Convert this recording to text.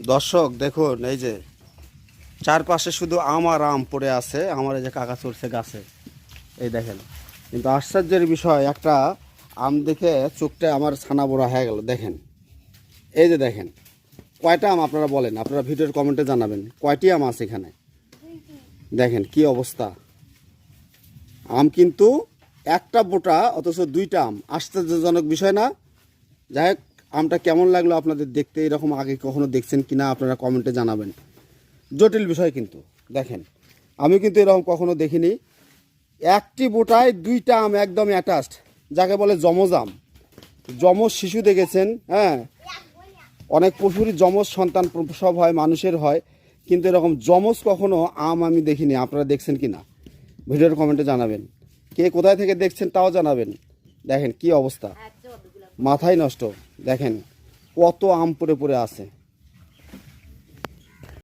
দর্শক, দেখুন, এই যে চারপাশে শুধু আম আর আম পড়ে আছে, আমার এই যে কাকা চড়ছে গাছে। এই দেখেন, কিন্তু আশ্চর্যের বিষয়, একটা আম দেখে চোখটা আমার ছানা বড়া হয়ে গেল, দেখেন। এই যে দেখেন, কয়টা আম আপনারা বলেন? আপনারা ভিডিওর কমেন্টে জানাবেন, কয়টি আম আছে এখানে? দেখেন, কি অবস্থা। আম কিন্তু একটা বোটা, অথচ দুইটা আম। আশ্চর্যজনক বিষয় না? যাই হোক আমটা কেমন লাগল আপনাদের দেখতে? এরকম আগে কখনো দেখছেন কিনা? আপনারা কমেন্টে জানাবেন। জটিল বিষয় কিন্তু, দেখেন। আমি কিন্তু এরকম কখনো দেখিনি। একটি বোটায় দুইটা আম একদম অ্যাটাচড যাকে বলে যমজ আম। যমজ শিশু দেখেছেন হ্যাঁ? অনেক পশুরই যমজ সন্তান প্রসব হয়, মানুষের হয়। কিন্তু এরকম যমজ কখনো আম আমি দেখিনি। আপনারা দেখছেন কি না ভিডিওর কমেন্টে জানাবেন। কে কোথায় থেকে দেখছেন তাও জানাবেন। দেখেন কি অবস্থা। মাথায় নষ্ট। দেখেন কত আম পরে পরে আছে।